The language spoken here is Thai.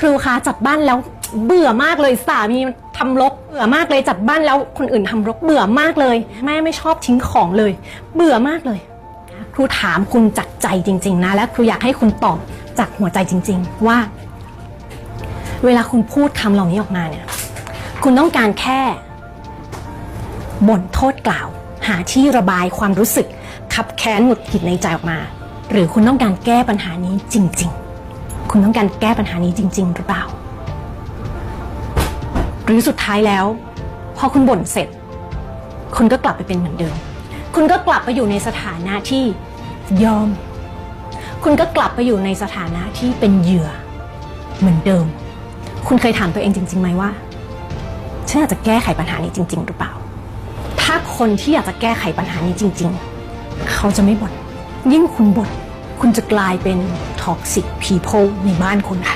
ครูคะจัดบ้านแล้วเบื่อมากเลยสามีทำรกเบื่อมากเลยจัดบ้านแล้วคนอื่นทำรกเบื่อมากเลย แม่ไม่ชอบทิ้งของเลย เบื่อมากเลย ครูถามคุณจากใจจริง ๆ นะ และครูอยากให้คุณตอบจากหัวใจจริง ๆ ว่า เวลาคุณพูดคำเหล่านี้ออกมาเนี่ย คุณต้องการแค่บ่นโทษกล่าว หาที่ระบายความรู้สึกขับแค้นหงุดหงิดในใจออกมา หรือคุณต้องการแก้ปัญหานี้จริง ๆ คุณต้องการแก้ปัญหานี้จริง ๆ หรือเปล่า หรือสุดท้ายแล้ว พอคุณบ่นเสร็จ คุณก็กลับไปเป็นเหมือนเดิม คุณก็กลับไปอยู่ในสถานะที่ยอม คุณก็กลับไปอยู่ในสถานะที่เป็นเหยื่อ เหมือนเดิม คุณเคยถามตัวเองจริงๆไหมว่าฉันอยากจะแก้ไขปัญหานี้จริง ๆ หรือเปล่า ถ้าคนที่อยากจะแก้ไขปัญหานี้จริง ๆ เขาจะไม่บ่นยิ่งคุณบ่น คุณจะกลายเป็นท็อกซิกพี p พ e ในบ้านคุณค่ะ